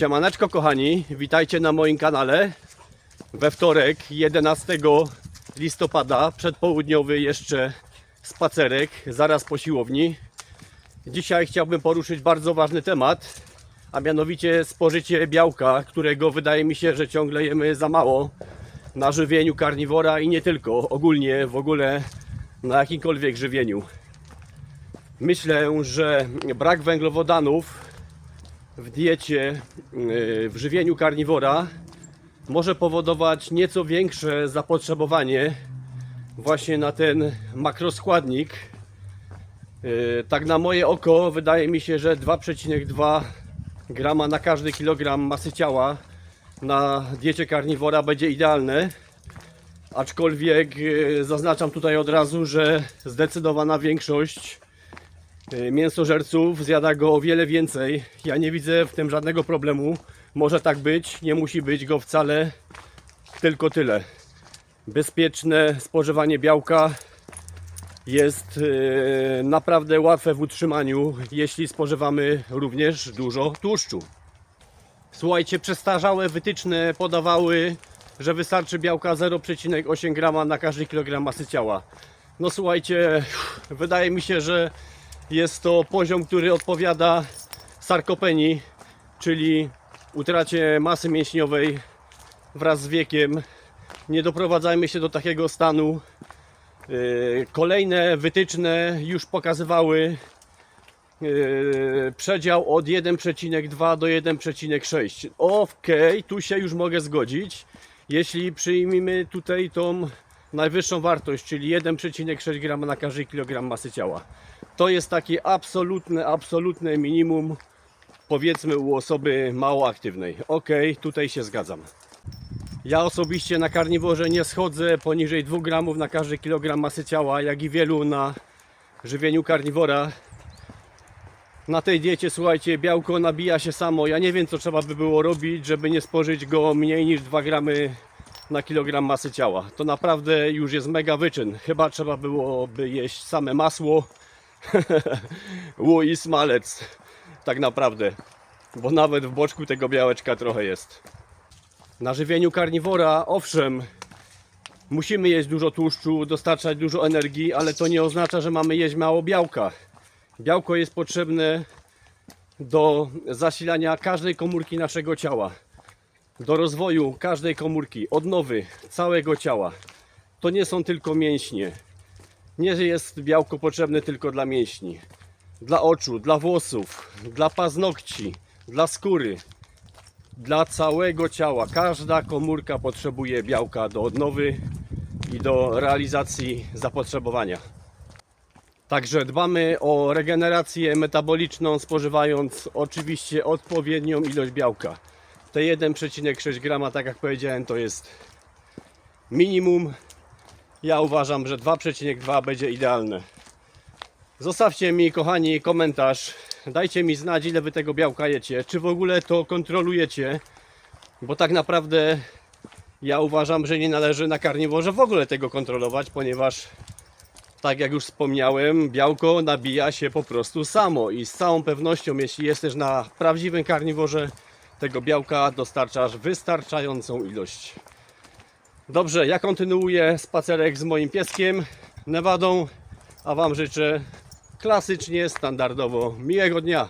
Siemaneczko kochani, witajcie na moim kanale. We wtorek 11 listopada, przedpołudniowy jeszcze spacerek, zaraz po siłowni. Dzisiaj chciałbym poruszyć bardzo ważny temat, a mianowicie spożycie białka, którego wydaje mi się, że ciągle jemy za mało na żywieniu karniwora i nie tylko, ogólnie w ogóle na jakimkolwiek żywieniu. Myślę, że brak węglowodanów w diecie, yy, w żywieniu karniwora może powodować nieco większe zapotrzebowanie właśnie na ten makroskładnik. Yy, Tak na moje oko wydaje mi się, że 2,2 grama na każdy kilogram masy ciała na diecie karniwora będzie idealne. Aczkolwiek yy, zaznaczam tutaj od razu, że zdecydowana większość Y, mięsożerców zjada go o wiele więcej. Ja nie widzę w tym żadnego problemu. Może tak być, nie musi być go wcale, tylko tyle. Bezpieczne spożywanie białka jest y, naprawdę łatwe w utrzymaniu, jeśli spożywamy również dużo tłuszczu. Słuchajcie, przestarzałe wytyczne podawały, że wystarczy białka 0,8 grama na każdy kilogram masy ciała. No słuchajcie, wydaje mi się, że jest to poziom, który odpowiada sarkopenii, czyli utracie masy mięśniowej wraz z wiekiem. Nie doprowadzajmy się do takiego stanu. Yy, Kolejne wytyczne już pokazywały yy, przedział od 1,2 do 1,6. Okej, tu się już mogę zgodzić. Jeśli przyjmiemy tutaj tą najwyższą wartość, czyli 1,6 g na każdy kilogram masy ciała. To jest takie absolutne, absolutne minimum, powiedzmy u osoby mało aktywnej. Ok, tutaj się zgadzam. Ja osobiście na karniworze nie schodzę poniżej 2 gramów na każdy kilogram masy ciała, jak i wielu na żywieniu karniwora. Na tej diecie, słuchajcie, białko nabija się samo. Ja nie wiem, co trzeba by było robić, żeby nie spożyć go mniej niż 2 gramy na kilogram masy ciała. To naprawdę już jest mega wyczyn. Chyba trzeba byłoby jeść same masło, łój i smalec. Tak naprawdę. Bo nawet w boczku tego białeczka trochę jest. Na żywieniu karniwora, owszem, musimy jeść dużo tłuszczu, dostarczać dużo energii, ale to nie oznacza, że mamy jeść mało białka. Białko jest potrzebne do zasilania każdej komórki naszego ciała do rozwoju każdej komórki, odnowy całego ciała. To nie są tylko mięśnie. Nie jest białko potrzebne tylko dla mięśni. Dla oczu, dla włosów, dla paznokci, dla skóry, dla całego ciała. Każda komórka potrzebuje białka do odnowy i do realizacji zapotrzebowania. Także dbamy o regenerację metaboliczną, spożywając oczywiście odpowiednią ilość białka. Te 1,6 grama, tak jak powiedziałem, to jest minimum. Ja uważam, że 2,2 będzie idealne. Zostawcie mi, kochani, komentarz. Dajcie mi znać, ile wy tego białka jecie. Czy w ogóle to kontrolujecie? Bo tak naprawdę ja uważam, że nie należy na karniworze w ogóle tego kontrolować, ponieważ tak jak już wspomniałem, białko nabija się po prostu samo i z całą pewnością, jeśli jesteś na prawdziwym karniworze, tego białka dostarczasz wystarczającą ilość. Dobrze, ja kontynuuję spacerek z moim pieskiem Nevadą, a Wam życzę klasycznie, standardowo miłego dnia.